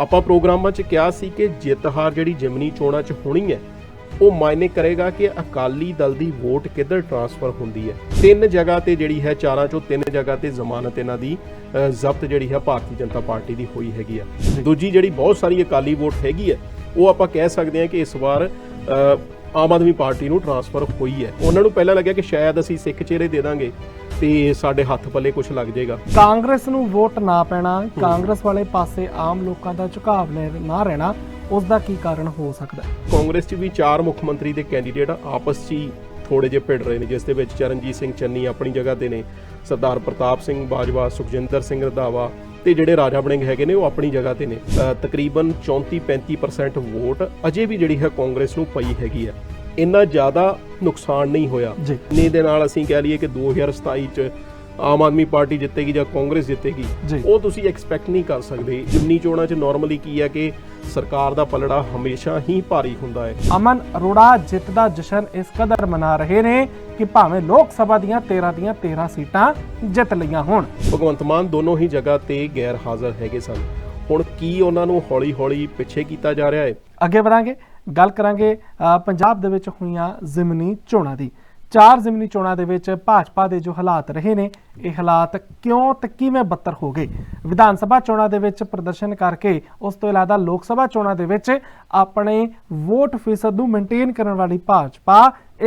ਆਪਾਂ ਪ੍ਰੋਗਰਾਮਾਂ 'ਚ ਕਿਹਾ ਸੀ ਕਿ ਜਿੱਤ ਹਾਰ ਜਿਹੜੀ ਜਿਮਨੀ ਚੋਣਾਂ 'ਚ ਹੋਣੀ ਹੈ, ਉਹ ਮਾਇਨੇ ਕਰੇਗਾ ਕਿ ਅਕਾਲੀ ਦਲ ਦੀ ਵੋਟ ਕਿੱਧਰ ਟਰਾਂਸਫਰ ਹੁੰਦੀ ਹੈ। ਤਿੰਨ ਜਗ੍ਹਾ ਤੇ ਜਿਹੜੀ ਹੈ, ਚਾਰਾਂ ਚੋਂ ਤਿੰਨ ਜਗ੍ਹਾ ਤੇ ਜ਼ਮਾਨਤ ਇਹਨਾਂ ਦੀ ਜ਼ਬਤ ਜਿਹੜੀ ਹੈ ਭਾਰਤੀ ਜਨਤਾ ਪਾਰਟੀ ਦੀ ਹੋਈ ਹੈਗੀ ਆ। ਦੂਜੀ ਜਿਹੜੀ ਬਹੁਤ ਸਾਰੀ ਅਕਾਲੀ ਵੋਟ ਹੈਗੀ ਹੈ, ਉਹ ਆਪਾਂ ਕਹਿ ਸਕਦੇ ਹਾਂ ਕਿ ਇਸ ਵਾਰ ਆਮ ਆਦਮੀ ਪਾਰਟੀ ਨੂੰ ਟਰਾਂਸਫਰ ਹੋਈ ਹੈ। ਉਹਨਾਂ ਨੂੰ ਪਹਿਲਾਂ ਲੱਗਿਆ ਕਿ ਸ਼ਾਇਦ ਅਸੀਂ ਸਿੱਖ ਚਿਹਰੇ ਦੇ ਦਾਂਗੇ ਤੇ ਸਾਡੇ ਹੱਥ ਪੱਲੇ ਕੁਝ ਲੱਗ ਜਾਏਗਾ। ਕਾਂਗਰਸ ਨੂੰ ਵੋਟ ਨਾ ਪੈਣਾ ਕਾਂਗਰਸ ਵਾਲੇ ਪਾਸੇ ਆਮ ਲੋਕਾਂ ਦਾ ਝੁਕਾਅ ਨੇ- ਨਾ ਰਹਿਣਾ ਉਸ ਦਾ ਕੀ ਕਾਰਨ ਹੋ ਸਕਦਾ ਹੈ? ਕਾਂਗਰਸ 'ਚ ਵੀ ਚਾਰ ਮੁੱਖ ਮੰਤਰੀ ਦੇ ਕੈਂਡੀਡੇਟ ਆਪਸ 'ਚ ਹੀ ਥੋੜੇ ਜਿਹੇ ਭਿੜ ਰਹੇ ਨੇ ਜਿਸ ਦੇ ਵਿੱਚ ਚਰਨਜੀਤ ਸਿੰਘ ਚੰਨੀ ਆਪਣੀ ਜਗ੍ਹਾ ਤੇ ਨੇ ਸਰਦਾਰ ਪ੍ਰਤਾਪ ਸਿੰਘ ਬਾਜਵਾ ਸੁਖਜਿੰਦਰ ਸਿੰਘ ਰੰਧਾਵਾ ਤੇ ਜਿਹੜੇ ਰਾਜਾ ਬਣਿੰਗ ਹੈਗੇ ਨੇ ਉਹ ਆਪਣੀ ਜਗ੍ਹਾ ਤੇ ਨੇ। ਤਕਰੀਬਨ 34-35% ਵੋਟ ਅਜੇ ਵੀ ਜਿਹੜੀ ਹੈ ਕਾਂਗਰਸ ਨੂੰ ਪਈ ਹੈਗੀ ਆ ਇੰਨਾ ਜ਼ਿਆਦਾ ਨੁਕਸਾਨ ਨਹੀਂ ਹੋਇਆ। ਨੇ ਦੇ ਨਾਲ ਅਸੀਂ ਕਹਿ ਲਈਏ ਕਿ 2027 ਚ ਆਮ ਆਦਮੀ ਪਾਰਟੀ ਜਿੱਤੇਗੀ ਜਾਂ ਕਾਂਗਰਸ ਜਿੱਤੇਗੀ। ਉਹ ਤੁਸੀਂ ਐਕਸਪੈਕਟ ਨਹੀਂ ਕਰ ਸਕਦੇ। ਜਿਮਨੀ ਚੋਣਾਂ 'ਚ ਨਾਰਮਲੀ ਕੀ ਹੈ ਕਿ ਸਰਕਾਰ ਦਾ ਪਲੜਾ ਹਮੇਸ਼ਾ ਹੀ ਭਾਰੀ ਹੁੰਦਾ ਹੈ। ਅਮਨ ਅਰੋੜਾ ਜਿੱਤ ਦਾ ਜਸ਼ਨ ਇਸ ਕਦਰ ਮਨਾ ਰਹੇ ਨੇ ਕਿ ਭਾਵੇਂ ਲੋਕ ਸਭਾ ਦੀਆਂ 13 ਦੀਆਂ 13 ਸੀਟਾਂ ਜਿੱਤ ਲਈਆਂ ਹੋਣ। ਭਗਵੰਤ ਮਾਨ ਦੋਨੋਂ ਹੀ ਜਗ੍ਹਾ ਤੇ ਗੈਰ ਹਾਜ਼ਰ ਹੈਗੇ ਸਨ। ਹੁਣ ਕੀ ਉਹਨਾਂ ਨੂੰ ਹੌਲੀ-ਹੌਲੀ ਪਿੱਛੇ ਕੀਤਾ ਜਾ ਰਿਹਾ ਹੈ? ਅੱਗੇ ਵਧਾਂਗੇ ਗੱਲ ਕਰਾਂਗੇ ਪੰਜਾਬ ਦੇ ਵਿੱਚ ਹੋਈਆਂ ਜ਼ਿਮਨੀ ਚੋਣਾਂ ਦੀ। ਚਾਰ ਜ਼ਿਮਨੀ ਚੋਣਾਂ ਦੇ ਵਿੱਚ ਭਾਜਪਾ ਦੇ ਜੋ ਹਾਲਾਤ ਰਹੇ ਨੇ, ਇਹ ਹਾਲਾਤ ਕਿਉਂ ਤੇ ਕਿਵੇਂ ਬੱਤਰ ਹੋ ਗਏ? ਵਿਧਾਨ ਸਭਾ ਚੋਣਾਂ ਦੇ ਵਿੱਚ ਪ੍ਰਦਰਸ਼ਨ ਕਰਕੇ ਉਸ ਤੋਂ ਇਲਾਵਾ ਲੋਕ ਸਭਾ ਚੋਣਾਂ ਦੇ ਵਿੱਚ ਆਪਣੇ ਵੋਟ ਫੀਸਦ ਨੂੰ ਮੇਨਟੇਨ ਕਰਨ ਵਾਲੀ ਭਾਜਪਾ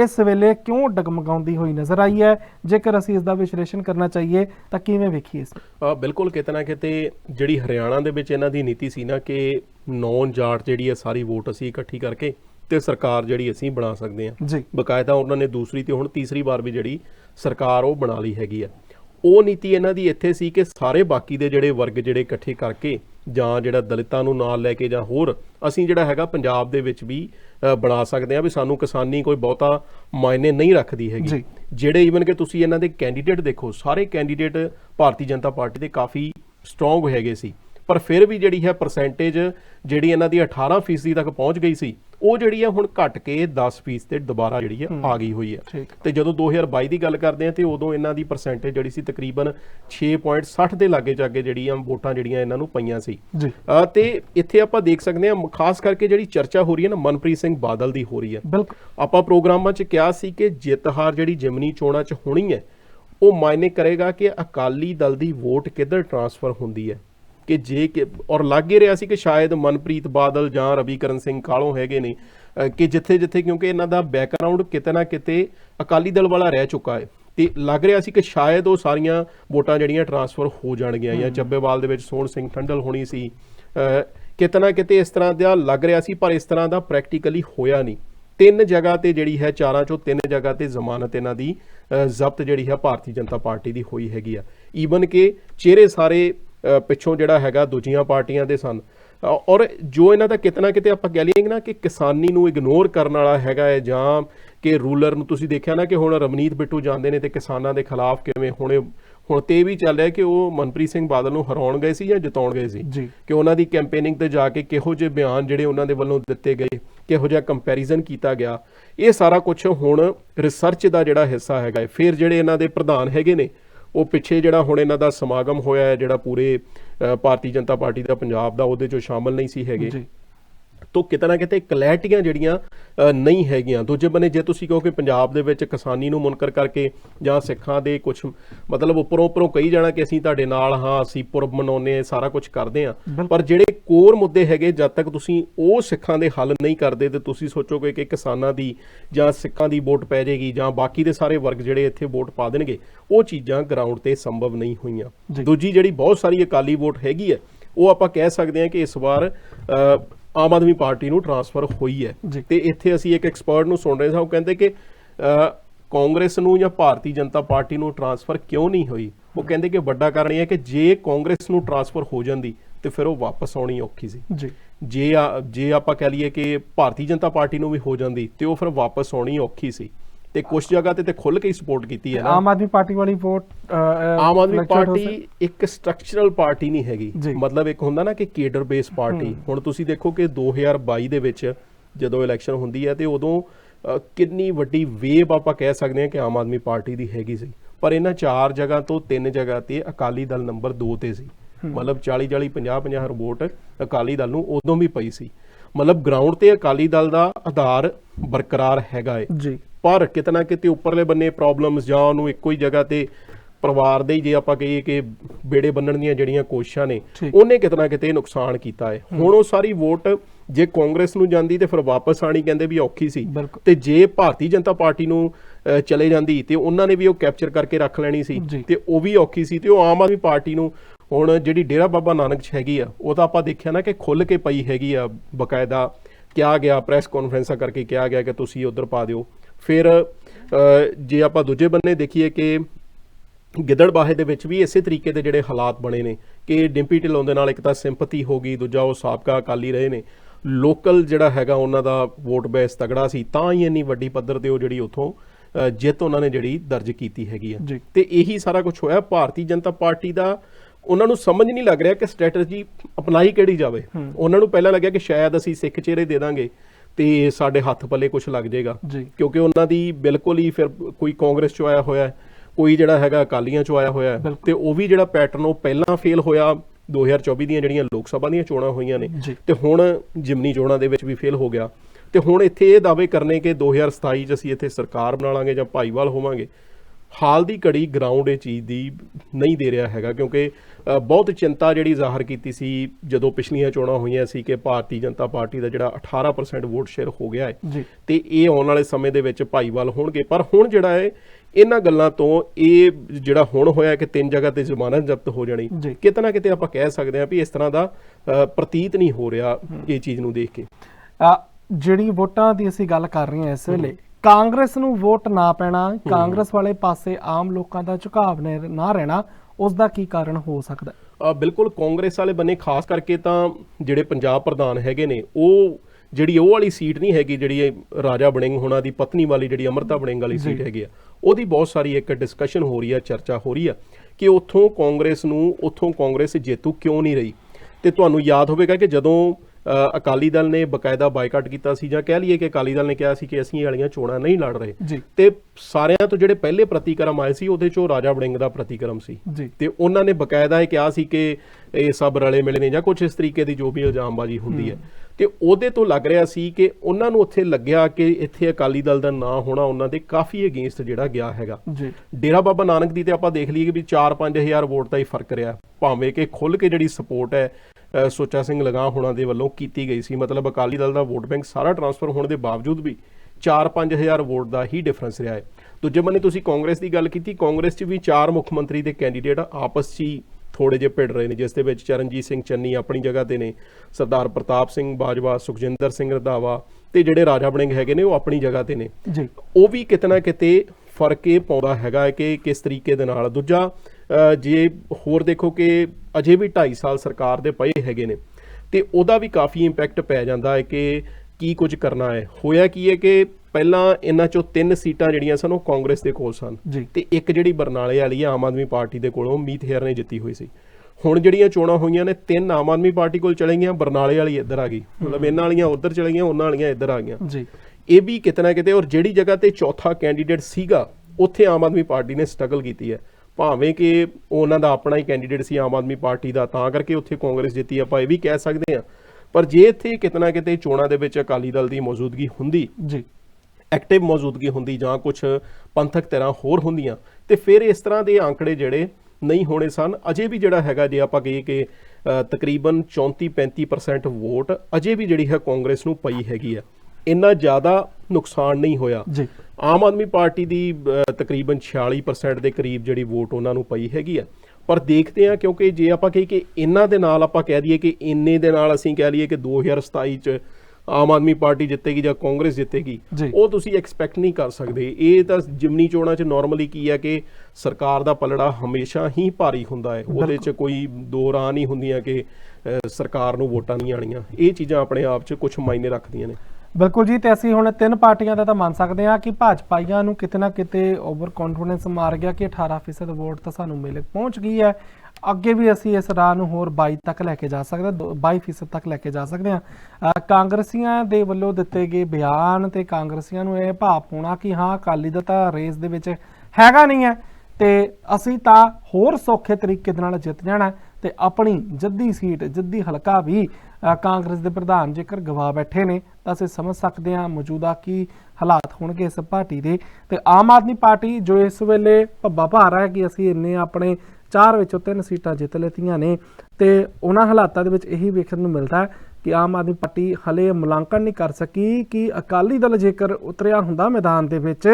ਇਸ ਵੇਲੇ ਕਿਉਂ ਡਗਮਗਾਉਂਦੀ ਹੋਈ ਨਜ਼ਰ ਆਈ ਹੈ? ਜੇਕਰ ਅਸੀਂ ਇਸ ਦਾ ਵਿਸ਼ਲੇਸ਼ਣ ਕਰਨਾ ਚਾਹੀਏ, ਤਾਂ ਕਿਵੇਂ ਵੇਖੀਏ ਇਸ ਬਿਲਕੁਲ ਕਿਤੇ ਨਾ ਕਿਤੇ ਜਿਹੜੀ ਹਰਿਆਣਾ ਦੇ ਵਿੱਚ ਇਹਨਾਂ ਦੀ ਨੀਤੀ ਸੀ ਨਾ ਕਿ ਨੌਨ ਜਾਟ ਜਿਹੜੀ ਹੈ ਸਾਰੀ ਵੋਟ ਅਸੀਂ ਇਕੱਠੀ ਕਰਕੇ ਤੇ ਸਰਕਾਰ ਜਿਹੜੀ ਅਸੀਂ ਬਣਾ ਸਕਦੇ ਹਾਂ। ਜੀ। ਬਕਾਇਦਾ ਉਹਨਾਂ ਨੇ ਦੂਸਰੀ ਤੇ ਹੁਣ ਤੀਸਰੀ ਵਾਰ ਵੀ ਜਿਹੜੀ ਸਰਕਾਰ ਉਹ ਬਣਾ ਲਈ ਹੈਗੀ ਆ। ਉਹ ਨੀਤੀ ਇਹਨਾਂ ਦੀ ਇੱਥੇ ਸੀ ਕਿ ਸਾਰੇ ਬਾਕੀ ਦੇ ਜਿਹੜੇ ਵਰਗ ਜਿਹੜੇ ਇਕੱਠੇ ਕਰਕੇ ਜਾਂ ਜਿਹੜਾ ਦਲਿਤਾਂ ਨੂੰ ਨਾਲ ਲੈ ਕੇ ਜਾਂ ਹੋਰ ਅਸੀਂ ਜਿਹੜਾ ਹੈਗਾ ਪੰਜਾਬ ਦੇ ਵਿੱਚ ਵੀ ਬਣਾ ਸਕਦੇ ਆ ਵੀ ਸਾਨੂੰ ਕਿਸਾਨੀ ਕੋਈ ਬਹੁਤਾ ਮਾਇਨੇ ਨਹੀਂ ਰੱਖਦੀ ਹੈਗੀ। ਜਿਹੜੇ ਈਵਨ ਕਿ ਤੁਸੀਂ ਇਹਨਾਂ ਦੇ ਕੈਂਡੀਡੇਟ ਦੇਖੋ ਸਾਰੇ ਕੈਂਡੀਡੇਟ ਭਾਰਤੀ ਜਨਤਾ ਪਾਰਟੀ ਦੇ ਕਾਫੀ ਸਟਰੋਂਗ ਹੈਗੇ ਸੀ। ਪਰ ਫਿਰ ਵੀ ਜਿਹੜੀ ਹੈ ਪਰਸੈਂਟੇਜ ਜਿਹੜੀ ਇਹਨਾਂ ਦੀ 18% ਤੱਕ ਪਹੁੰਚ ਗਈ ਸੀ ਉਹ ਜਿਹੜੀ ਹੈ ਹੁਣ ਘਟ ਕੇ 10% ਤੇ ਦੁਬਾਰਾ ਜਿਹੜੀ ਹੈ ਆ ਗਈ ਹੋਈ ਹੈ। ਤੇ ਜਦੋਂ 2022 ਦੀ ਗੱਲ ਕਰਦੇ ਆ ਤੇ ਉਦੋਂ ਇਹਨਾਂ ਦੀ ਪਰਸੈਂਟੇਜ ਜਿਹੜੀ ਸੀ ਤਕਰੀਬਨ 6.60 ਦੇ ਲਾਗੇ ਜਾਗੇ ਜਿਹੜੀਆਂ ਵੋਟਾਂ ਜਿਹੜੀਆਂ ਇਹਨਾਂ ਨੂੰ ਪਈਆਂ ਸੀ। ਤੇ ਇੱਥੇ ਆਪਾਂ ਦੇਖ ਸਕਦੇ ਹਾਂ ਖਾਸ ਕਰਕੇ ਜਿਹੜੀ ਚਰਚਾ ਹੋ ਰਹੀ ਹੈ ਨਾ ਮਨਪ੍ਰੀਤ ਸਿੰਘ ਬਾਦਲ ਦੀ ਹੋ ਰਹੀ ਹੈ। ਆਪਾਂ ਪ੍ਰੋਗਰਾਮਾਂ 'ਚ ਕਿਹਾ ਸੀ ਕਿ ਜਿੱਤ ਹਾਰ ਜਿਹੜੀ ਜਿਮਨੀ ਚੋਣਾਂ 'ਚ ਹੋਣੀ ਹੈ ਉਹ ਮਾਇਨੇ ਕਰੇਗਾ ਕਿ ਅਕਾਲੀ ਦਲ ਦੀ ਵੋਟ ਕਿੱਧਰ ਟਰਾਂਸਫਰ ਹੁੰਦੀ ਹੈ। ਕਿ ਜੇ ਕਿ ਔਰ ਲੱਗ ਹੀ ਰਿਹਾ ਸੀ ਕਿ ਸ਼ਾਇਦ ਮਨਪ੍ਰੀਤ ਬਾਦਲ ਜਾਂ ਰਵੀਕਰਨ ਸਿੰਘ ਕਾਲੋਂ ਹੈਗੇ ਨੇ ਕਿ ਜਿੱਥੇ ਜਿੱਥੇ ਕਿਉਂਕਿ ਇਹਨਾਂ ਦਾ ਬੈਕਗ੍ਰਾਉਂਡ ਕਿਤੇ ਨਾ ਕਿਤੇ ਅਕਾਲੀ ਦਲ ਵਾਲਾ ਰਹਿ ਚੁੱਕਾ ਹੈ। ਤੇ ਲੱਗ ਰਿਹਾ ਸੀ ਕਿ ਸ਼ਾਇਦ ਉਹ ਸਾਰੀਆਂ ਵੋਟਾਂ ਜਿਹੜੀਆਂ ਟਰਾਂਸਫਰ ਹੋ ਜਾਣਗੀਆਂ ਜਾਂ ਚੱਬੇਵਾਲ ਦੇ ਵਿੱਚ ਸੋਹਣ ਸਿੰਘ ਠੰਡਲ ਹੋਣੀ ਸੀ ਕਿਤੇ ਨਾ ਕਿਤੇ ਇਸ ਤਰ੍ਹਾਂ ਦਾ ਲੱਗ ਰਿਹਾ ਸੀ ਪਰ ਇਸ ਤਰ੍ਹਾਂ ਦਾ ਪ੍ਰੈਕਟੀਕਲੀ ਹੋਇਆ ਨਹੀਂ। ਤਿੰਨ ਜਗ੍ਹਾ ਤੇ ਜਿਹੜੀ ਹੈ ਚਾਰਾਂ ਚੋਂ ਤਿੰਨ ਜਗ੍ਹਾ ਤੇ ਜ਼ਮਾਨਤ ਇਹਨਾਂ ਦੀ ਜ਼ਬਤ ਜਿਹੜੀ ਹੈ ਭਾਰਤੀ ਜਨਤਾ ਪਾਰਟੀ ਦੀ ਹੋਈ ਹੈਗੀ ਆ। ਈਵਨ ਕਿ ਚਿਹਰੇ ਸਾਰੇ ਪਿੱਛੋਂ ਜਿਹੜਾ ਹੈਗਾ ਦੂਜੀਆਂ ਪਾਰਟੀਆਂ ਦੇ ਸਨ। ਔਰ ਜੋ ਇਹਨਾਂ ਦਾ ਕਿਤਨਾ ਕਿਤੇ ਆਪਾਂ ਕਹਿ ਲਈਏ ਨਾ ਕਿ ਕਿਸਾਨੀ ਨੂੰ ਇਗਨੋਰ ਕਰਨ ਵਾਲਾ ਹੈਗਾ ਹੈ ਜਾਂ ਕਿ ਰੂਲਰ ਨੂੰ ਤੁਸੀਂ ਦੇਖਿਆ ਨਾ ਕਿ ਹੁਣ ਰਮਨੀਤ ਬਿੱਟੂ ਜਾਂਦੇ ਨੇ ਤੇ ਕਿਸਾਨਾਂ ਦੇ ਖਿਲਾਫ ਕਿਵੇਂ ਹੁਣੇ ਹੁਣ ਤੇ ਇਹ ਵੀ ਚੱਲ ਰਿਹਾ ਕਿ ਉਹ ਮਨਪ੍ਰੀਤ ਸਿੰਘ ਬਾਦਲ ਨੂੰ ਹਰਾਉਣ ਗਏ ਸੀ ਜਾਂ ਜਿਤਾਉਣ ਗਏ ਸੀ? ਕਿ ਉਹਨਾਂ ਦੀ ਕੈਂਪੇਨਿੰਗ ਤੇ ਜਾ ਕੇ ਕਿਹੋ ਜਿਹੇ ਬਿਆਨ ਜਿਹੜੇ ਉਹਨਾਂ ਦੇ ਵੱਲੋਂ ਦਿੱਤੇ ਗਏ ਕਿਹੋ ਜਿਹਾ ਕੰਪੈਰੀਜ਼ਨ ਕੀਤਾ ਗਿਆ। ਇਹ ਸਾਰਾ ਕੁਝ ਹੁਣ ਰਿਸਰਚ ਦਾ ਜਿਹੜਾ ਹਿੱਸਾ ਹੈਗਾ ਹੈ। ਫਿਰ ਜਿਹੜੇ ਇਹਨਾਂ ਦੇ ਪ੍ਰਧਾਨ ਹੈਗੇ ਨੇ ਉਹ ਪਿੱਛੇ ਜਿਹੜਾ ਹੁਣ ਇਹਨਾਂ ਦਾ ਸਮਾਗਮ ਹੋਇਆ ਹੈ, ਜਿਹੜਾ ਪੂਰੇ ਭਾਰਤੀ ਜਨਤਾ ਪਾਰਟੀ ਦਾ ਪੰਜਾਬ ਦਾ, ਉਹਦੇ ਚੋਂ ਸ਼ਾਮਲ ਨਹੀਂ ਸੀ ਹੈਗੇ। ਤੋਂ ਕਿਤੇ ਨਾ ਕਿਤੇ ਕਲੈਰਟੀਆਂ ਜਿਹੜੀਆਂ ਨਹੀਂ ਹੈਗੀਆਂ ਦੂਜੇ ਬੰਨੇ ਜੇ ਤੁਸੀਂ ਕਹੋ ਕਿ ਪੰਜਾਬ ਦੇ ਵਿੱਚ ਕਿਸਾਨੀ ਨੂੰ ਮੁਨਕਰ ਕਰਕੇ ਜਾਂ ਸਿੱਖਾਂ ਦੇ ਕੁਝ ਮਤਲਬ ਉੱਪਰੋਂ ਉੱਪਰੋਂ ਕਹੀ ਜਾਣਾ ਕਿ ਅਸੀਂ ਤੁਹਾਡੇ ਨਾਲ ਹਾਂ ਅਸੀਂ ਪੁਰਬ ਮਨਾਉਂਦੇ ਹਾਂ ਸਾਰਾ ਕੁਝ ਕਰਦੇ ਹਾਂ ਬਿਲਕੁਲ। ਪਰ ਜਿਹੜੇ ਕੋਰ ਮੁੱਦੇ ਹੈਗੇ ਜਦ ਤੱਕ ਤੁਸੀਂ ਉਹ ਸਿੱਖਾਂ ਦੇ ਹੱਲ ਨਹੀਂ ਕਰਦੇ ਤੇ ਤੁਸੀਂ ਸੋਚੋਗੇ ਕਿ ਕਿਸਾਨਾਂ ਦੀ ਜਾਂ ਸਿੱਖਾਂ ਦੀ ਵੋਟ ਪੈ ਜਾਏਗੀ ਜਾਂ ਬਾਕੀ ਦੇ ਸਾਰੇ ਵਰਗ ਜਿਹੜੇ ਇੱਥੇ ਵੋਟ ਪਾ ਦੇਣਗੇ ਉਹ ਚੀਜ਼ਾਂ ਗਰਾਊਂਡ ਤੇ ਸੰਭਵ ਨਹੀਂ ਹੋਈਆਂ। ਦੂਜੀ ਜਿਹੜੀ ਬਹੁਤ ਸਾਰੀ ਅਕਾਲੀ ਵੋਟ ਹੈਗੀ ਹੈ ਉਹ ਆਪਾਂ ਕਹਿ ਸਕਦੇ ਹਾਂ ਕਿ ਇਸ ਵਾਰ ਆਮ ਆਦਮੀ ਪਾਰਟੀ ਨੂੰ ਟਰਾਂਸਫਰ ਹੋਈ ਹੈ। ਤੇ ਇੱਥੇ ਅਸੀਂ ਇੱਕ ਐਕਸਪਰਟ ਨੂੰ ਸੁਣ ਰਹੇ ਸਾਂ ਉਹ ਕਹਿੰਦੇ ਕਿ ਕਾਂਗਰਸ ਨੂੰ ਜਾਂ ਭਾਰਤੀ ਜਨਤਾ ਪਾਰਟੀ ਨੂੰ ਟਰਾਂਸਫਰ ਕਿਉਂ ਨਹੀਂ ਹੋਈ? ਉਹ ਕਹਿੰਦੇ ਕਿ ਵੱਡਾ ਕਾਰਨ ਇਹ ਹੈ ਕਿ ਜੇ ਕਾਂਗਰਸ ਨੂੰ ਟਰਾਂਸਫਰ ਹੋ ਜਾਂਦੀ ਤੇ ਫਿਰ ਉਹ ਵਾਪਸ ਆਉਣੀ ਔਖੀ ਸੀ। ਜੀ। ਜੇ ਆ- ਜੇ ਆਪਾਂ ਕਹਿ ਲਈਏ ਕਿ ਭਾਰਤੀ ਜਨਤਾ ਪਾਰਟੀ ਨੂੰ ਵੀ ਹੋ ਜਾਂਦੀ ਤੇ ਉਹ ਫਿਰ ਵਾਪਸ ਆਉਣੀ ਔਖੀ ਸੀ। ਤੇ ਕੁਝ ਜਗ੍ਹਾ ਤੇ ਤੇ ਖੁੱਲ ਕੇ ਸਪੋਰਟ ਕੀਤੀ ਹੈ ਨਾ। ਆਮ ਆਦਮੀ ਪਾਰਟੀ ਵਾਲੀ ਵੋਟ ਆਮ ਆਦਮੀ ਪਾਰਟੀ ਇੱਕ ਸਟਰਕਚਰਲ ਪਾਰਟੀ ਨਹੀਂ ਹੈਗੀ। ਮਤਲਬ ਇੱਕ ਹੁੰਦਾ ਨਾ ਕਿ ਕੇਡਰ ਬੇਸ ਪਾਰਟੀ ਹੁਣ ਤੁਸੀਂ ਦੇਖੋ ਕਿ 2022 ਦੇ ਵਿੱਚ ਜਦੋਂ ਇਲੈਕਸ਼ਨ ਹੁੰਦੀ ਹੈ ਤੇ ਉਦੋਂ ਕਿੰਨੀ ਵੱਡੀ ਵੇਵ ਆਪਾਂ ਕਹਿ ਸਕਦੇ ਹਾਂ ਕਿ ਆਮ ਆਦਮੀ ਪਾਰਟੀ ਦੀ ਹੈਗੀ ਸੀ। ਪਰ ਇਹਨਾਂ ਚਾਰ ਜਗ੍ਹਾ ਤੋਂ ਤਿੰਨ ਜਗ੍ਹਾ ਤੇ ਅਕਾਲੀ ਦਲ ਨੰਬਰ 2 ਤੇ ਸੀ। ਮਤਲਬ 40 40 50 50 ਵੋਟ ਅਕਾਲੀ ਦਲ ਨੂੰ ਉਦੋਂ ਵੀ ਪਈ ਸੀ। ਮਤਲਬ ਗਰਾਊਂਡ ਤੇ ਅਕਾਲੀ ਦਲ ਦਾ ਆਧਾਰ ਬਰਕਰਾਰ ਹੈਗਾ ਏ। ਜੀ। ਪਰ ਕਿਤਨਾ ਕਿਤੇ ਉੱਪਰਲੇ ਬੰਨੇ ਪ੍ਰੋਬਲਮਸ ਜਾਂ ਉਹਨੂੰ ਇੱਕੋ ਹੀ ਜਗ੍ਹਾ ਤੇ ਪਰਿਵਾਰ ਦੇ ਹੀ ਜੇ ਆਪਾਂ ਕਹੀਏ ਕਿ ਬੇੜੇ ਬੰਨਣ ਦੀਆਂ ਜਿਹੜੀਆਂ ਕੋਸ਼ਿਸ਼ਾਂ ਨੇ। ਉਹਨੇ ਕਿਤਨਾ ਕਿਤੇ ਨੁਕਸਾਨ ਕੀਤਾ ਹੈ ਹੁਣ ਉਹ ਸਾਰੀ ਵੋਟ ਜੇ ਕਾਂਗਰਸ ਨੂੰ ਜਾਂਦੀ ਤੇ ਫਿਰ ਵਾਪਸ ਆਣੀ ਕਹਿੰਦੇ ਵੀ ਔਖੀ ਸੀ। ਤੇ ਜੇ ਭਾਰਤੀ ਜਨਤਾ ਪਾਰਟੀ ਨੂੰ ਚਲੇ ਜਾਂਦੀ ਤੇ ਉਹਨਾਂ ਨੇ ਵੀ ਉਹ ਕੈਪਚਰ ਕਰਕੇ ਰੱਖ ਲੈਣੀ ਸੀ। ਤੇ ਉਹ ਵੀ ਔਖੀ ਸੀ ਤੇ ਉਹ ਆਮ ਆਦਮੀ ਪਾਰਟੀ ਨੂੰ ਹੁਣ ਜਿਹੜੀ ਡੇਰਾ ਬਾਬਾ ਨਾਨਕ ਚ ਹੈਗੀ ਆ ਉਹ ਤਾਂ ਆਪਾਂ ਦੇਖਿਆ ਨਾ ਕਿ ਖੁੱਲ ਕੇ ਪਈ ਹੈਗੀ ਆ ਬਕਾਇਦਾ ਕਿਹਾ ਗਿਆ ਪ੍ਰੈਸ ਕਾਨਫਰੰਸਾਂ ਕਰਕੇ ਕਿਹਾ ਗਿਆ ਕਿ ਤੁਸੀਂ ਉਧਰ ਪਾ ਦਿਓ ਫਿਰ ਜੇ ਆਪਾਂ ਦੂਜੇ ਬੰਨੇ ਦੇਖੀਏ ਕਿ ਗਿੱਦੜਬਾਹੇ ਦੇ ਵਿੱਚ ਵੀ ਇਸੇ ਤਰੀਕੇ ਦੇ ਜਿਹੜੇ ਹਾਲਾਤ ਬਣੇ ਨੇ ਕਿ ਡਿੰਪੀ ਢਿੱਲੋਂ ਦੇ ਨਾਲ ਇੱਕ ਤਾਂ ਸਿੰਪਥੀ ਹੋ ਗਈ ਦੂਜਾ ਉਹ ਸਾਬਕਾ ਅਕਾਲੀ ਰਹੇ ਨੇ। ਲੋਕਲ ਜਿਹੜਾ ਹੈਗਾ ਉਹਨਾਂ ਦਾ ਵੋਟ ਬੇਸ ਤਗੜਾ ਸੀ ਤਾਂ ਹੀ ਇੰਨੀ ਵੱਡੀ ਪੱਧਰ ਤੇ ਉਹ ਜਿਹੜੀ ਉਥੋਂ ਜਿੱਤ ਉਹਨਾਂ ਨੇ ਜਿਹੜੀ ਦਰਜ ਕੀਤੀ ਹੈਗੀ ਆ। ਤੇ ਇਹੀ ਸਾਰਾ ਕੁਝ ਹੋਇਆ ਭਾਰਤੀ ਜਨਤਾ ਪਾਰਟੀ ਦਾ ਉਹਨਾਂ ਨੂੰ ਸਮਝ ਨਹੀਂ ਲੱਗ ਰਿਹਾ ਕਿ ਸਟ੍ਰੈਟਜੀ ਅਪਣਾਈ ਕਿਹੜੀ ਜਾਵੇ। ਉਹਨਾਂ ਨੂੰ ਪਹਿਲਾਂ ਲੱਗਿਆ ਕਿ ਸ਼ਾਇਦ ਅਸੀਂ ਸਿੱਖ ਚਿਹਰੇ ਦੇ ਦਾਂਗੇ। ਤੇ ਸਾਡੇ ਹੱਥ ਪੱਲੇ ਕੁਝ ਲੱਗ ਜਾਏਗਾ। ਕਿਉਂਕਿ ਉਹਨਾਂ ਦੀ ਬਿਲਕੁਲ ਹੀ ਫਿਰ ਕੋਈ ਕਾਂਗਰਸ ਚੋਂ ਆਇਆ ਹੋਇਆ ਹੈ ਕੋਈ ਜਿਹੜਾ ਹੈਗਾ ਅਕਾਲੀਆਂ ਚੋਂ ਆਇਆ ਹੋਇਆ। ਤੇ ਉਹ ਵੀ ਜਿਹੜਾ ਪੈਟਰਨ ਉਹ ਪਹਿਲਾਂ ਫੇਲ ਹੋਇਆ 2024 ਦੀਆਂ ਜਿਹੜੀਆਂ ਲੋਕ ਸਭਾ ਦੀਆਂ ਚੋਣਾਂ ਹੋਈਆਂ ਨੇ। ਤੇ ਹੁਣ ਜਿਮਨੀ ਚੋਣਾਂ ਦੇ ਵਿੱਚ ਵੀ ਫੇਲ ਹੋ ਗਿਆ ਤੇ ਹੁਣ ਇੱਥੇ ਇਹ ਦਾਅਵੇ ਕਰਨੇ ਕਿ 2027 ਚ ਅਸੀਂ ਇੱਥੇ ਸਰਕਾਰ ਬਣਾ ਲਾਂਗੇ ਜਾਂ ਭਾਈਵਾਲ ਹੋਵਾਂਗੇ ਹਾਲ ਦੀ ਘੜੀ ਗਰਾਊਂਡ ਇਹ ਚੀਜ਼ ਦੀ ਨਹੀਂ ਦੇ ਰਿਹਾ ਹੈਗਾ ਕਿਉਂਕਿ ਬਹੁਤ ਚਿੰਤਾ ਜਿਹੜੀ ਜ਼ਾਹਰ ਕੀਤੀ ਸੀ ਜਦੋਂ ਪਿਛਲੀਆਂ ਚੋਣਾਂ ਹੋਈਆਂ ਸੀ ਕਿ ਭਾਰਤੀ ਜਨਤਾ ਪਾਰਟੀ ਦਾ ਜਿਹੜਾ 18% ਵੋਟ ਸ਼ੇਅਰ ਹੋ ਗਿਆ ਹੈ। ਤੇ ਇਹ ਆਉਣ ਵਾਲੇ ਸਮੇਂ ਦੇ ਵਿੱਚ ਭਾਈਵਾਲ ਹੋਣਗੇ। ਪਰ ਹੁਣ ਜਿਹੜਾ ਹੈ ਇਹਨਾਂ ਗੱਲਾਂ ਤੋਂ ਇਹ ਜਿਹੜਾ ਹੁਣ ਹੋਇਆ ਕਿ ਤਿੰਨ ਜਗ੍ਹਾ ਤੇ ਜ਼ਮਾਨਤ ਜ਼ਬਤ ਹੋ ਜਾਣੀ ਜੀ। ਕਿਤੇ ਨਾ ਕਿਤੇ ਆਪਾਂ ਕਹਿ ਸਕਦੇ ਹਾਂ ਵੀ ਇਸ ਤਰ੍ਹਾਂ ਦਾ ਪ੍ਰਤੀਤ ਨਹੀਂ ਹੋ ਰਿਹਾ ਇਹ ਚੀਜ਼ ਨੂੰ ਦੇਖ ਕੇ। ਜਿਹੜੀ ਵੋਟਾਂ ਦੀ ਅਸੀਂ ਗੱਲ ਕਰ ਰਹੇ ਹਾਂ ਇਸ ਵੇਲੇ ਕਾਂਗਰਸ ਨੂੰ ਵੋਟ ਨਾ ਪੈਣਾ ਕਾਂਗਰਸ ਵਾਲੇ ਪਾਸੇ ਆਮ ਲੋਕਾਂ ਦਾ ਝੁਕਾਵ ਨੇ ਰਹਿਣਾ ਉਸ ਦਾ ਕੀ ਕਾਰਨ ਹੋ ਸਕਦਾ ਬਿਲਕੁਲ ਕਾਂਗਰਸ ਵਾਲੇ ਬੰਨੇ ਖਾਸ ਕਰਕੇ ਤਾਂ ਜਿਹੜੇ ਪੰਜਾਬ ਪ੍ਰਧਾਨ ਹੈਗੇ ਨੇ ਉਹ ਜਿਹੜੀ ਉਹ ਵਾਲੀ ਸੀਟ ਨਹੀਂ ਹੈਗੀ ਜਿਹੜੀ ਰਾਜਾ ਬਣਿੰਗ ਹੋਣਾ ਦੀ ਪਤਨੀ ਵਾਲੀ ਜਿਹੜੀ ਅਮਰਤਾ ਬਣਿੰਗ ਵਾਲੀ ਸੀਟ ਹੈਗੀ ਆ ਉਹਦੀ ਬਹੁਤ ਸਾਰੀ ਇੱਕ ਡਿਸਕਸ਼ਨ ਹੋ ਰਹੀ ਆ ਚਰਚਾ ਹੋ ਰਹੀ ਆ ਕਿ ਉੱਥੋਂ ਕਾਂਗਰਸ ਨੂੰ ਉੱਥੋਂ ਕਾਂਗਰਸ ਜੇਤੂ ਕਿਉਂ ਨਹੀਂ ਰਹੀ? ਤੇ ਤੁਹਾਨੂੰ ਯਾਦ ਹੋਵੇਗਾ ਕਿ ਜਦੋਂ ਅਕਾਲੀ ਦਲ ਨੇ ਬਕਾਇਦਾ ਬਾਈਕਾਟ ਕੀਤਾ ਸੀ ਜਾਂ ਕਹਿ ਲਈਏ ਕਿ ਅਕਾਲੀ ਦਲ ਨੇ ਕਿਹਾ ਸੀ ਕਿ ਅਸੀਂ ਇਹ ਵਾਲੀਆਂ ਚੋਣਾਂ ਨਹੀਂ ਲੜ ਰਹੇ। ਤੇ ਸਾਰਿਆਂ ਤੋਂ ਜਿਹੜੇ ਪਹਿਲੇ ਪ੍ਰਤੀਕਰਮ ਆਏ ਸੀ ਉਹਦੇ ਚੋਂ ਰਾਜਾ ਵੜਿੰਗ ਦਾ ਪ੍ਰਤੀਕਰਮ ਸੀ। ਤੇ ਉਹਨਾਂ ਨੇ ਬਕਾਇਦਾ ਇਹ ਕਿਹਾ ਸੀ ਕਿ ਇਹ ਸਭ ਰਲੇ ਮਿਲੇ ਨੇ ਜਾਂ ਕੁਝ ਇਸ ਤਰੀਕੇ ਦੀ ਜੋ ਵੀ ਇਲਜ਼ਾਮਬਾਜ਼ੀ ਹੁੰਦੀ ਹੈ। ਤੇ ਉਹਦੇ ਤੋਂ ਲੱਗ ਰਿਹਾ ਸੀ ਕਿ ਉਹਨਾਂ ਨੂੰ ਉੱਥੇ ਲੱਗਿਆ ਕਿ ਇੱਥੇ ਅਕਾਲੀ ਦਲ ਦਾ ਨਾਂ ਹੋਣਾ ਉਹਨਾਂ ਦੇ ਕਾਫੀ ਅਗੇਂਸਟ ਜਿਹੜਾ ਗਿਆ ਹੈਗਾ। ਡੇਰਾ ਬਾਬਾ ਨਾਨਕ ਦੀ ਤੇ ਆਪਾਂ ਦੇਖ ਲਈਏ ਕਿ ਵੀ 4-5000 ਵੋਟ ਦਾ ਹੀ ਫ਼ਰਕ ਰਿਹਾ। ਭਾਵੇਂ ਕਿ ਖੁੱਲ ਕੇ ਜਿਹੜੀ ਸਪੋਰਟ ਹੈ ਸੁੱਚਾ ਸਿੰਘ ਲਗਾ ਹੋਣਾ ਦੇ ਵੱਲੋਂ ਕੀਤੀ ਗਈ ਸੀ। ਮਤਲਬ ਅਕਾਲੀ ਦਲ ਦਾ ਵੋਟ ਬੈਂਕ ਸਾਰਾ ਟਰਾਂਸਫਰ ਹੋਣ ਦੇ ਬਾਵਜੂਦ ਵੀ 4-5000 ਵੋਟ ਦਾ ਹੀ ਡਿਫਰੈਂਸ ਰਿਹਾ ਹੈ। ਦੂਜੇ ਬੰਨੇ ਤੁਸੀਂ ਕਾਂਗਰਸ ਦੀ ਗੱਲ ਕੀਤੀ। ਕਾਂਗਰਸ 'ਚ ਵੀ ਚਾਰ ਮੁੱਖ ਮੰਤਰੀ ਦੇ ਕੈਂਡੀਡੇਟ ਆਪਸ 'ਚ ਹੀ ਥੋੜੇ ਜਿਹੇ ਭਿੜ ਰਹੇ ਨੇ ਜਿਸ ਦੇ ਵਿੱਚ ਚਰਨਜੀਤ ਸਿੰਘ ਚੰਨੀ ਆਪਣੀ ਜਗ੍ਹਾ ਤੇ ਨੇ ਸਰਦਾਰ ਪ੍ਰਤਾਪ ਸਿੰਘ ਬਾਜਵਾ ਸੁਖਜਿੰਦਰ ਸਿੰਘ ਰੰਧਾਵਾ ਤੇ ਜਿਹੜੇ ਰਾਜਾ ਵੜਿੰਗ ਹੈਗੇ ਨੇ ਉਹ ਆਪਣੀ ਜਗ੍ਹਾ ਤੇ ਨੇ। ਜੀ। ਉਹ ਵੀ ਕਿਤੇ ਨਾ ਕਿਤੇ ਫ਼ਰਕ ਇਹ ਪਾਉਂਦਾ ਹੈਗਾ ਕਿ ਕਿਸ ਤਰੀਕੇ ਦੇ ਨਾਲ। ਦੂਜਾ ਜੇ ਹੋਰ ਦੇਖੋ ਕਿ ਅਜੇ ਵੀ 2.5 ਸਾਲ ਸਰਕਾਰ ਦੇ ਪਏ ਹੈਗੇ ਨੇ ਤੇ ਉਹਦਾ ਵੀ ਕਾਫੀ ਇੰਪੈਕਟ ਪੈ ਜਾਂਦਾ ਹੈ ਕਿ ਕੀ ਕੁਝ ਕਰਨਾ ਹੈ। ਹੋਇਆ ਕੀ ਹੈ ਕਿ ਪਹਿਲਾਂ ਇਹਨਾਂ ਚੋਂ ਤਿੰਨ ਸੀਟਾਂ ਜਿਹੜੀਆਂ ਸਨ ਉਹ ਕਾਂਗਰਸ ਦੇ ਕੋਲ ਸਨ ਤੇ ਇੱਕ ਜਿਹੜੀ ਬਰਨਾਲੇ ਵਾਲੀ ਆਮ ਆਦਮੀ ਪਾਰਟੀ ਦੇ ਕੋਲੋਂ ਮੀਤ ਹੇਅਰ ਨੇ ਜਿੱਤੀ ਹੋਈ ਸੀ। ਹੁਣ ਜਿਹੜੀਆਂ ਚੋਣਾਂ ਹੋਈਆਂ ਨੇ ਤਿੰਨ ਆਮ ਆਦਮੀ ਪਾਰਟੀ ਕੋਲ ਚਲੇ ਗਈਆਂ ਬਰਨਾਲੇ ਵਾਲੀ ਇੱਧਰ ਆ ਗਈ। ਮਤਲਬ ਇਹਨਾਂ ਵਾਲੀਆਂ ਉੱਧਰ ਚਲੇ ਗਈਆਂ ਉਹਨਾਂ ਵਾਲੀਆਂ ਇੱਧਰ ਆ ਗਈਆਂ। ਜੀ। ਇਹ ਵੀ ਕਿਤੇ ਨਾ ਕਿਤੇ ਔਰ ਜਿਹੜੀ ਜਗ੍ਹਾ ਤੇ ਚੌਥਾ ਕੈਂਡੀਡੇਟ ਸੀਗਾ ਉੱਥੇ ਆਮ ਆਦਮੀ ਪਾਰਟੀ ਨੇ ਸਟਰਗਲ ਕੀਤੀ ਹੈ। ਭਾਵੇਂ ਕਿ ਉਹਨਾਂ ਦਾ ਆਪਣਾ ਹੀ ਕੈਂਡੀਡੇਟ ਸੀ ਆਮ ਆਦਮੀ ਪਾਰਟੀ ਦਾ ਤਾਂ ਕਰਕੇ ਉੱਥੇ ਕਾਂਗਰਸ ਜਿੱਤੀ ਆਪਾਂ ਇਹ ਵੀ ਕਹਿ ਸਕਦੇ ਹਾਂ। ਪਰ ਜੇ ਇੱਥੇ ਕਿਤੇ ਨਾ ਕਿਤੇ ਚੋਣਾਂ ਦੇ ਵਿੱਚ ਅਕਾਲੀ ਦਲ ਦੀ ਮੌਜੂਦਗੀ ਹੁੰਦੀ ਜੀ। ਐਕਟਿਵ ਮੌਜੂਦਗੀ ਹੁੰਦੀ ਜਾਂ ਕੁਝ ਪੰਥਕ ਤਰ੍ਹਾਂ ਹੋਰ ਹੁੰਦੀਆਂ ਤੇ ਫਿਰ ਇਸ ਤਰ੍ਹਾਂ ਦੇ ਆંકੜੇ ਜਿਹੜੇ ਨਹੀਂ ਹੋਣੇ ਸਨ ਅਜੇ ਵੀ ਜਿਹੜਾ ਹੈਗਾ ਜੇ ਆਪਾਂ ਕਹੀਏ ਕਿ ਤਕਰੀਬਨ 34-35% ਵੋਟ ਅਜੇ ਵੀ ਜਿਹੜੀ ਹੈ ਕਾਂਗਰਸ ਨੂੰ ਪਈ ਹੈਗੀ ਆ ਇੰਨਾ ਜ਼ਿਆਦਾ ਨੁਕਸਾਨ ਨਹੀਂ ਹੋਇਆ। ਜੀ। ਆਮ ਆਦਮੀ ਪਾਰਟੀ ਦੀ ਤਕਰੀਬਨ 46% ਦੇ ਕਰੀਬ ਜਿਹੜੀ ਵੋਟ ਉਹਨਾਂ ਨੂੰ ਪਈ ਹੈਗੀ ਆ। ਪਰ ਦੇਖਦੇ ਆ ਕਿਉਂਕਿ ਜੇ ਆਪਾਂ ਕਹੀਏ ਕਿ ਇਹਨਾਂ ਦੇ ਨਾਲ ਆਪਾਂ ਕਹਿ ਦਈਏ ਕਿ ਇੰਨੇ ਦੇ ਨਾਲ ਅਸੀਂ ਕਹਿ ਲਈਏ ਕਿ 2027 ਚ ਆਮ ਆਦਮੀ ਪਾਰਟੀ ਜਿੱਤੇਗੀ ਜਾਂ ਕਾਂਗਰਸ ਜਿੱਤੇਗੀ। ਉਹ ਤੁਸੀਂ ਐਕਸਪੈਕਟ ਨਹੀਂ ਕਰ ਸਕਦੇ। ਇਹ ਤਾਂ ਜਿਮਨੀ ਚੋਣਾਂ 'ਚ ਨਾਰਮਲੀ ਕੀ ਹੈ ਕਿ ਸਰਕਾਰ ਦਾ ਪਲੜਾ ਹਮੇਸ਼ਾ ਹੀ ਭਾਰੀ ਹੁੰਦਾ ਹੈ। ਉਹਦੇ 'ਚ ਕੋਈ ਦੋ ਰਾਹ ਨਹੀਂ ਹੁੰਦੀਆਂ ਕਿ ਸਰਕਾਰ ਨੂੰ ਵੋਟਾਂ ਨਹੀਂ ਆਣੀਆਂ ਇਹ ਚੀਜ਼ਾਂ ਆਪਣੇ ਆਪ 'ਚ ਕੁਝ ਮਾਇਨੇ ਰੱਖਦੀਆਂ ਨੇ। ਬਿਲਕੁਲ ਜੀ, ਤੇ ਅਸੀਂ ਹੁਣ ਤਿੰਨ ਪਾਰਟੀਆਂ ਦਾ ਤਾਂ ਮੰਨ ਸਕਦੇ ਹਾਂ ਕਿ ਭਾਜਪਾਈਆਂ ਨੂੰ ਕਿਤੇ ਨਾ ਕਿਤੇ ਓਵਰ ਕੌਨਫੀਡੈਂਸ ਮਾਰ ਗਿਆ ਕਿ 18% ਵੋਟ ਤਾਂ ਸਾਨੂੰ ਮਿਲ, ਪਹੁੰਚ ਗਈ ਹੈ। ਅੱਗੇ ਵੀ ਅਸੀਂ ਇਸ ਰਾਹ ਨੂੰ ਹੋਰ 22 ਤੱਕ ਲੈ ਕੇ ਜਾ ਸਕਦੇ ਹਾਂ, ਦੋ- 22% ਤੱਕ ਲੈ ਕੇ ਜਾ ਸਕਦੇ ਹਾਂ। ਕਾਂਗਰਸੀਆਂ ਦੇ ਵੱਲੋਂ ਦਿੱਤੇ ਗਏ ਬਿਆਨ ਤੇ ਕਾਂਗਰਸੀਆਂ ਨੂੰ ਇਹ ਭਾਵ ਪਾਉਣਾ ਕਿ ਹਾਂ, ਅਕਾਲੀ ਦਾ ਤਾਂ ਰੇਸ ਦੇ ਵਿੱਚ ਹੈਗਾ ਨਹੀਂ ਹੈ, ਤੇ ਅਸੀਂ ਤਾਂ ਹੋਰ ਸੌਖੇ ਤਰੀਕੇ ਦੇ ਨਾਲ ਜਿੱਤ ਜਾਣਾ ਹੈ, ਤੇ ਆਪਣੀ ਜੱਦੀ ਸੀਟ, ਜੱਦੀ ਹਲਕਾ ਵੀ ਕਾਂਗਰਸ ਦੇ ਪ੍ਰਧਾਨ ਜੇਕਰ ਗਵਾ ਬੈਠੇ ਨੇ ਤਾਂ ਅਸੀਂ ਸਮਝ ਸਕਦੇ ਹਾਂ ਮੌਜੂਦਾ ਕੀ ਹਾਲਾਤ ਹੋਣਗੇ ਇਸ ਪਾਰਟੀ ਦੇ। ਤੇ ਆਮ ਆਦਮੀ ਪਾਰਟੀ ਜੋ ਇਸ ਵੇਲੇ ਭੱਬਾ ਭਾਰ ਹੈ ਕਿ ਅਸੀਂ ਇੰਨੇ ਆਪਣੇ ਚਾਰ ਵਿੱਚੋਂ ਤਿੰਨ ਸੀਟਾਂ ਜਿੱਤ ਲਈਆਂ ਨੇ, ਤੇ ਉਹਨਾਂ ਹਾਲਾਤਾਂ ਦੇ ਵਿੱਚ ਇਹੀ ਵੇਖਣ ਨੂੰ ਮਿਲਦਾ ਹੈ ਕਿ ਆਮ ਆਦਮੀ ਪਾਰਟੀ ਹਲੇ ਮੁਲਾਂਕਣ ਨਹੀਂ ਕਰ ਸਕੀ ਕਿ ਅਕਾਲੀ ਦਲ ਜੇਕਰ ਉਤਰਿਆ ਹੁੰਦਾ ਮੈਦਾਨ ਦੇ ਵਿੱਚ,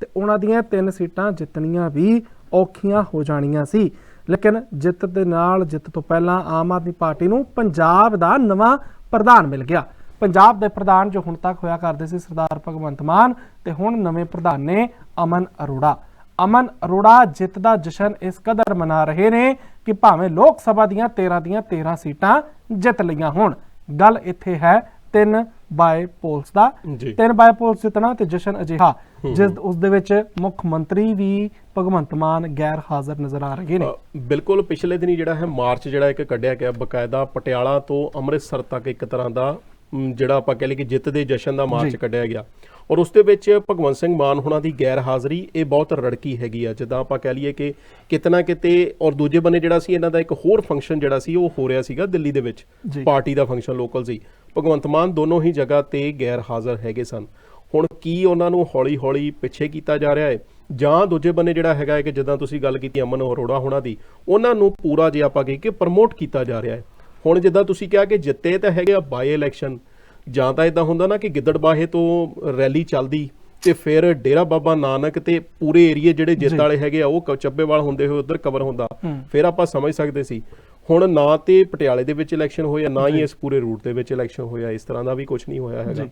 ਤੇ ਉਹਨਾਂ ਦੀਆਂ ਤਿੰਨ ਸੀਟਾਂ ਜਿੱਤਣੀਆਂ ਵੀ ਔਖੀਆਂ ਹੋ ਜਾਣੀਆਂ ਸੀ। ਲੇਕਿਨ ਜਿੱਤ ਦੇ ਨਾਲ ਜਿੱਤ ਤੋਂ ਪਹਿਲਾਂ ਆਮ ਆਦਮੀ ਪਾਰਟੀ ਨੂੰ ਪੰਜਾਬ ਦਾ ਨਵਾਂ ਪ੍ਰਧਾਨ ਮਿਲ ਗਿਆ। ਪੰਜਾਬ ਦੇ ਪ੍ਰਧਾਨ ਜੋ ਹੁਣ ਤੱਕ ਹੋਇਆ ਕਰਦੇ ਸੀ ਸਰਦਾਰ ਭਗਵੰਤ ਮਾਨ ਤੇ ਹੁਣ ਨਵੇਂ ਪ੍ਰਧਾਨ ਨੇ ਅਮਨ ਅਰੋੜਾ। ਅਮਨ ਅਰੋੜਾ ਜਿੱਤ ਦਾ ਜਸ਼ਨ ਇਸ ਕਦਰ ਮਨਾ ਰਹੇ ਨੇ ਕਿ ਭਾਵੇਂ ਲੋਕ ਸਭਾ ਦੀਆਂ 13 ਦੀਆਂ 13 ਸੀਟਾਂ ਜਿੱਤ ਲਈਆਂ ਹੋਣ। ਗੱਲ ਇੱਥੇ ਹੈ ਤਿੰਨ ਬਾਏ ਪੋਲਸ ਦਾ। ਜੀ। ਤਿੰਨ ਬਾਏ ਪੋਲਸ ਜਿੱਤਣਾ ਤੇ ਜਸ਼ਨ ਅਜਿਹਾ ਜਿਸ ਉਸ ਦੇ ਵਿੱਚ ਮੁੱਖ ਮੰਤਰੀ ਵੀ ਭਗਵੰਤ ਮਾਨ ਗੈਰ ਹਾਜ਼ਰ ਨਜ਼ਰ ਆ ਰਹੇ ਨੇ। ਬਿਲਕੁਲ ਪਿਛਲੇ ਦਿਨੀ ਜਿਹੜਾ ਹੈ ਮਾਰਚ ਜਿਹੜਾ ਇੱਕ ਕੱਢਿਆ ਗਿਆ ਬਕਾਇਦਾ ਪਟਿਆਲਾ ਤੋਂ ਅੰਮ੍ਰਿਤਸਰ ਤੱਕ ਇੱਕ ਤਰ੍ਹਾਂ ਦਾ ਜਿਹੜਾ ਆਪਾਂ ਕਹਿ ਲਈਏ ਕਿ ਜਿੱਤ ਦੇ ਜਸ਼ਨ ਦਾ ਮਾਰਚ। ਕੱਢਿਆ ਗਿਆ। ਔਰ ਉਸ ਦੇ ਵਿੱਚ ਭਗਵੰਤ ਸਿੰਘ ਮਾਨ ਹੁਣਾਂ ਦੀ ਗੈਰ ਹਾਜ਼ਰੀ ਇਹ ਬਹੁਤ ਰੜਕੀ ਹੈਗੀ ਆ। ਜਿੱਦਾਂ ਆਪਾਂ ਕਹਿ ਲਈਏ ਕਿ ਕਿਤਨਾ ਕਿਤੇ ਔਰ ਦੂਜੇ ਬੰਨੇ ਜਿਹੜਾ ਸੀ ਇਹਨਾਂ ਦਾ ਇੱਕ ਹੋਰ ਫੰਕਸ਼ਨ ਜਿਹੜਾ ਸੀ ਉਹ ਹੋ ਰਿਹਾ ਸੀਗਾ ਦਿੱਲੀ ਦੇ ਵਿੱਚ। ਪਾਰਟੀ ਦਾ ਫੰਕਸ਼ਨ ਲੋਕਲ ਸੀ। ਭਗਵੰਤ ਮਾਨ ਦੋਨੋਂ ਹੀ ਜਗ੍ਹਾ ਤੇ ਗੈਰ ਹਾਜ਼ਰ ਹੈਗੇ ਸਨ। ਹੁਣ ਕੀ ਉਹਨਾਂ ਨੂੰ ਹੌਲੀ-ਹੌਲੀ ਪਿੱਛੇ ਕੀਤਾ ਜਾ ਰਿਹਾ ਹੈ? ਜਾਂ ਦੂਜੇ ਬੰਨੇ ਜਿਹੜਾ ਹੈਗਾ ਹੈ ਕਿ ਜਿੱਦਾਂ ਤੁਸੀਂ ਗੱਲ ਕੀਤੀ ਅਮਨ ਅਰੋੜਾ ਹੋਣਾ ਦੀ ਉਹਨਾਂ ਨੂੰ ਪੂਰਾ ਜੇ ਆਪਾਂ ਕਹੀਏ ਕਿ ਪ੍ਰਮੋਟ ਕੀਤਾ ਜਾ ਰਿਹਾ ਹੈ। ਹੁਣ ਜਿੱਦਾਂ ਤੁਸੀਂ ਕਿਹਾ ਕਿ ਜਿੱਤੇ ਤਾਂ ਹੈਗੇ ਆ ਬਾਈ ਇਲੈਕਸ਼ਨ ਜਾਂ ਤਾਂ ਇਦਾਂ ਹੁੰਦਾ ਨਾ ਕਿ ਗਿੱਦੜਬਾਹੇ ਤੋਂ ਰੈਲੀ ਚੱਲਦੀ ਤੇ ਫਿਰ ਡੇਰਾ ਬਾਬਾ ਨਾਨਕ ਤੇ ਪੂਰੇ ਏਰੀਏ ਜਿਹੜੇ ਜਿੱਤ। ਵਾਲੇ ਹੈਗੇ ਆ ਉਹ ਚੱਬੇਵਾਲ ਹੁੰਦੇ ਹੋਏ ਉਧਰ ਕਵਰ ਹੁੰਦਾ। ਫਿਰ ਆਪਾਂ ਸਮਝ ਸਕਦੇ ਸੀ ਹੁਣ ਨਾ ਤੇ ਪਟਿਆਲੇ ਦੇ ਵਿੱਚ ਇਲੈਕਸ਼ਨ ਹੋਇਆ ਨਾ ਹੀ ਇਸ ਪੂਰੇ ਰੂਟ ਦੇ ਵਿੱਚ ਇਲੈਕਸ਼ਨ ਹੋਇਆ ਇਸ ਤਰ੍ਹਾਂ ਦਾ ਵੀ ਕੁਝ ਨਹੀਂ ਹੋਇਆ ਹੈਗਾ।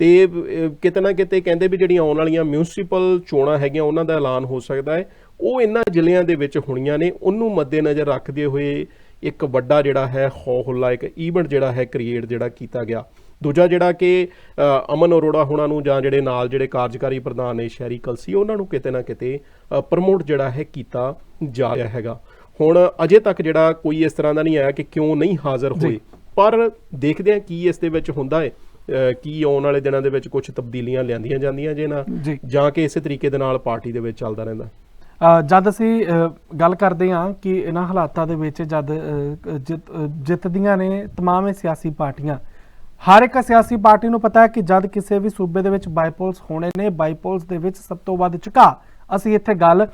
ਤੇ ਕਿਤੇ ਨਾ ਕਿਤੇ ਕਹਿੰਦੇ ਵੀ ਜਿਹੜੀਆਂ ਆਉਣ ਵਾਲੀਆਂ ਮਿਊਨਿਸਪਲ ਚੋਣਾਂ ਹੈਗੀਆਂ ਉਹਨਾਂ ਦਾ ਐਲਾਨ ਹੋ ਸਕਦਾ ਹੈ ਉਹ ਇਹਨਾਂ ਜ਼ਿਲ੍ਹਿਆਂ ਦੇ ਵਿੱਚ ਹੋਣੀਆਂ ਨੇ ਉਹਨੂੰ ਮੱਦੇਨਜ਼ਰ ਰੱਖਦੇ ਹੋਏ ਇੱਕ ਵੱਡਾ ਜਿਹੜਾ ਹੈ ਹੋ ਹੁੱਲਾ ਇੱਕ ਈਵੈਂਟ ਜਿਹੜਾ ਹੈ ਕ੍ਰੀਏਟ ਜਿਹੜਾ ਕੀਤਾ ਗਿਆ। ਦੂਜਾ ਜਿਹੜਾ ਕਿ ਅਮਨ ਅਰੋੜਾ ਹੋਣਾ ਨੂੰ ਜਾਂ ਜਿਹੜੇ ਨਾਲ ਜਿਹੜੇ ਕਾਰਜਕਾਰੀ ਪ੍ਰਧਾਨ ਨੇ ਸ਼ਹਿਰੀ ਕਲਸੀ ਉਹਨਾਂ ਨੂੰ ਕਿਤੇ ਨਾ ਕਿਤੇ ਪ੍ਰਮੋਟ ਜਿਹੜਾ ਹੈ ਕੀਤਾ ਜਾ ਰਿਹਾ ਹੈਗਾ। ਹੁਣ ਅਜੇ ਤੱਕ ਜਿਹੜਾ ਕੋਈ ਇਸ ਤਰ੍ਹਾਂ ਦਾ ਨਹੀਂ ਆਇਆ ਕਿ ਕਿਉਂ ਨਹੀਂ ਹਾਜ਼ਰ। ਹੋਏ। ਪਰ ਦੇਖਦੇ ਹਾਂ ਕੀ ਇਸ ਦੇ ਵਿੱਚ ਹੁੰਦਾ ਹੈ। ਕੀ ਆਉਣ ਵਾਲੇ ਦਿਨਾਂ ਦੇ ਵਿੱਚ ਕੁਝ ਤਬਦੀਲੀਆਂ ਲਿਆਂਦੀਆਂ ਜਾਂਦੀਆਂ ਜੇ ਨਾ ਜੀ ਕਿ ਇਸੇ ਤਰੀਕੇ ਦੇ ਨਾਲ ਪਾਰਟੀ ਦੇ ਵਿੱਚ ਚੱਲਦਾ ਰਹਿੰਦਾ। ਜਦ ਅਸੀਂ ਅ, ਗੱਲ ਕਰਦੇ ਹਾਂ ਕਿ ਇਹਨਾਂ ਹਾਲਾਤਾਂ ਦੇ ਵਿੱਚ ਜਦ ਅ, ਜਿੱਤ- ਅ, ਜਿੱਤਦੀਆਂ ਨੇ तमाम ਇਹ ਸਿਆਸੀ ਪਾਰਟੀਆਂ ਹਰ ਇੱਕ ਸਿਆਸੀ ਪਾਰਟੀ ਨੂੰ ਪਤਾ ਹੈ ਕਿ ਜਦ ਕਿਸੇ ਵੀ ਸੂਬੇ ਦੇ ਵਿੱਚ ਬਾਈਪੋਲਸ ਹੋਣੇ ਨੇ ਬਾਈਪੋਲਸ ਦੇ ਵਿੱਚ ਸਭ ਤੋਂ ਵੱਧ ਝੁਕਾ ਅਸੀਂ ਇੱਥੇ ਗੱਲ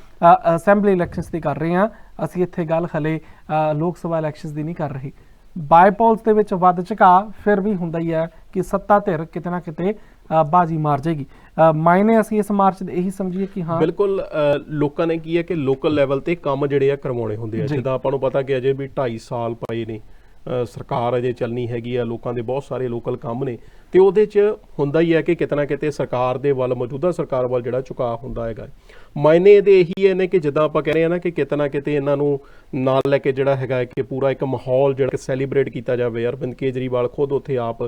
ਅਸੈਂਬਲੀ ਇਲੈਕਸ਼ਨਸ ਦੀ ਕਰ ਰਹੇ ਹਾਂ ਅਸੀਂ ਇੱਥੇ ਗੱਲ ਹਲੇ ਅ, ਲੋਕ ਸਭਾ ਇਲੈਕਸ਼ਨਸ ਦੀ ਨਹੀਂ ਕਰ ਰਹੇ ਬਾਈਪੋਲਸ ਦੇ ਵਿੱਚ ਵੱਧ ਝੁਕਾ ਫਿਰ ਵੀ ਹੁੰਦਾ ਹੀ ਹੈ ਕਿ ਸੱਤਾ ਧਿਰ ਕਿਤੇ ਨਾ ਕਿਤੇ ਅ, ਬਾਜੀ ਮਾਰ ਜਾਏਗੀ ਅ, ਮਾਇਨੇ ਅਸੀਂ ਇਸ ਮਾਰਚ ਦੇ ਇਹੀ ਸਮਝੀਏ ਕਿ ਹਾਂ ਬਿਲਕੁਲ ਲੋਕਾਂ ਨੇ ਕੀ ਹੈ ਕਿ ਲੋਕਲ ਲੈਵਲ ਤੇ ਕੰਮ ਜਿਹੜੇ ਆ ਕਰਵਾਉਣੇ ਹੁੰਦੇ ਆ। ਜਿੱਦਾਂ ਆਪਾਂ ਨੂੰ ਪਤਾ ਕਿ ਅਜੇ ਵੀ 2.5 ਸਾਲ ਪਏ ਨੇ ਸਰਕਾਰ ਅਜੇ ਚੱਲਣੀ ਹੈਗੀ ਆ ਲੋਕਾਂ ਦੇ ਬਹੁਤ ਸਾਰੇ ਲੋਕਲ ਕੰਮ ਨੇ। ਤੇ ਉਹਦੇ 'ਚ ਹੁੰਦਾ ਹੀ ਹੈ ਕਿ ਕਿਤਨਾ ਕਿਤੇ ਸਰਕਾਰ ਦੇ ਵੱਲ ਮੌਜੂਦਾ ਸਰਕਾਰ ਵੱਲ ਜਿਹੜਾ ਝੁਕਾਅ ਹੁੰਦਾ ਹੈਗਾ। ਮਾਇਨੇ ਇਹਦੇ ਇਹੀ ਹੈ ਨੇ ਕਿ ਜਿੱਦਾਂ ਆਪਾਂ ਕਹਿ ਰਹੇ ਹਾਂ ਨਾ ਕਿ ਕਿਤਨਾ ਕਿਤੇ ਇਹਨਾਂ ਨੂੰ ਨਾਲ ਲੈ ਕੇ ਜਿਹੜਾ ਹੈਗਾ ਕਿ ਪੂਰਾ ਇੱਕ ਮਾਹੌਲ ਜਿਹੜਾ ਸੈਲੀਬ੍ਰੇਟ ਕੀਤਾ ਜਾਵੇ। ਅਰਵਿੰਦ ਕੇਜਰੀਵਾਲ ਖੁਦ ਉੱਥੇ ਆਪ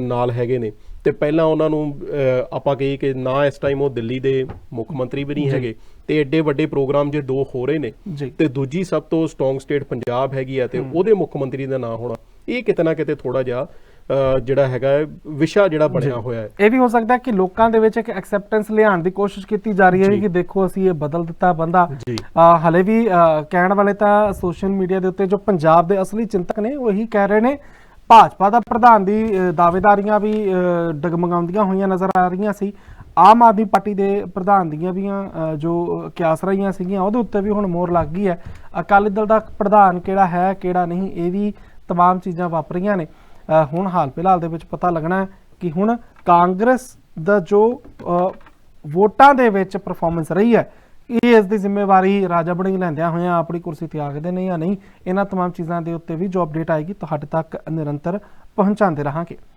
ਨਾਲ ਹੈਗੇ ਨੇ। ਤੇ ਪਹਿਲਾਂ ਉਹਨਾਂ ਨੂੰ ਆਪਾਂ ਕਹੀਏ ਕਿ ਨਾ ਇਸ ਟਾਈਮ ਉਹ ਦਿੱਲੀ ਦੇ ਮੁੱਖ ਮੰਤਰੀ ਵੀ ਨਹੀਂ। ਹੈਗੇ ਤੇ ਐਡੇ ਵੱਡੇ ਪ੍ਰੋਗਰਾਮ ਜੇ ਦੋ ਹੋ ਰਹੇ ਨੇ ਤੇ ਦੂਜੀ ਸਭ ਤੋਂ ਸਟਰੋਂਗ ਸਟੇਟ ਪੰਜਾਬ ਹੈਗੀ ਆ ਤੇ ਉਹਦੇ ਮੁੱਖ ਮੰਤਰੀ ਦਾ ਨਾਂ ਹੋਣਾ ਇਹ ਕਿਤੇ ਨਾ ਕਿਤੇ ਥੋੜਾ ਜਿਹਾ ਜਿਹੜਾ ਹੈਗਾ ਵਿਸ਼ਾ ਜਿਹੜਾ ਬਣਿਆ ਹੋਇਆ ਹੈ। ਇਹ ਵੀ ਹੋ ਸਕਦਾ ਹੈ ਕਿ ਲੋਕਾਂ ਦੇ ਵਿੱਚ ਇੱਕ ਐਕਸੈਪਟੈਂਸ ਲਿਆਉਣ ਦੀ ਕੋਸ਼ਿਸ਼ ਕੀਤੀ ਜਾ ਰਹੀ ਹੈ। ਕਿ ਦੇਖੋ ਅਸੀਂ ਇਹ ਬਦਲ ਦਿੱਤਾ ਬੰਦਾ। ਹਲੇ ਵੀ ਕਹਿਣ ਵਾਲੇ ਤਾਂ ਸੋਸ਼ਲ ਮੀਡੀਆ ਦੇ ਉੱਤੇ ਜੋ ਪੰਜਾਬ ਦੇ ਅਸਲੀ ਚਿੰਤਕ ਨੇ ਉਹ ਕਹਿ ਰਹੇ ਨੇ ਭਾਜਪਾ ਦਾ ਪ੍ਰਧਾਨ ਦੀ ਅਹ ਦਾਅਵੇਦਾਰੀਆਂ ਵੀ ਅਹ ਡਗਮਗਾਉਂਦੀਆਂ ਹੋਈਆਂ ਨਜ਼ਰ ਆ ਰਹੀਆਂ ਸੀ ਆਮ ਆਦਮੀ ਪਾਰਟੀ ਦੇ ਪ੍ਰਧਾਨ ਦੀਆਂ ਵੀ ਅਹ ਜੋ ਕਿਆਸ ਰਹੀਆਂ ਸੀਗੀਆਂ ਉਹਦੇ ਉੱਤੇ ਵੀ ਹੁਣ ਮੋਹਰ ਲੱਗ ਗਈ ਹੈ ਅਕਾਲੀ ਦਲ ਦਾ ਪ੍ਰਧਾਨ ਕਿਹੜਾ ਹੈ ਕਿਹੜਾ ਨਹੀਂ ਇਹ ਵੀ तमाम ਚੀਜ਼ਾਂ ਵਾਪਰੀਆਂ ਨੇ ਅਹ ਹੁਣ ਹਾਲ ਫਿਲਹਾਲ ਦੇ ਵਿੱਚ ਪਤਾ ਲੱਗਣਾ ਹੈ ਕਿ ਹੁਣ ਕਾਂਗਰਸ ਦਾ ਜੋ ਅਹ ਵੋਟਾਂ ਦੇ ਵਿੱਚ ਪਰਫਾਰਮੈਂਸ ਰਹੀ ਹੈ ਇਹ ਇਸ ਦੀ ਜ਼ਿੰਮੇਵਾਰੀ ਰਾਜਾ ਬਣੀ ਲੈਂਦਿਆਂ ਹੋਇਆਂ ਆਪਣੀ ਕੁਰਸੀ ਤਿਆਗਦੇ ਨੇ ਜਾਂ ਨਹੀਂ ਇਹਨਾਂ तमाम ਚੀਜ਼ਾਂ ਦੇ ਉੱਤੇ ਵੀ ਜੋ ਅਪਡੇਟ ਆਏਗੀ ਤੁਹਾਡੇ ਤੱਕ ਨਿਰੰਤਰ ਪਹੁੰਚਾਉਂਦੇ ਰਹਾਂਗੇ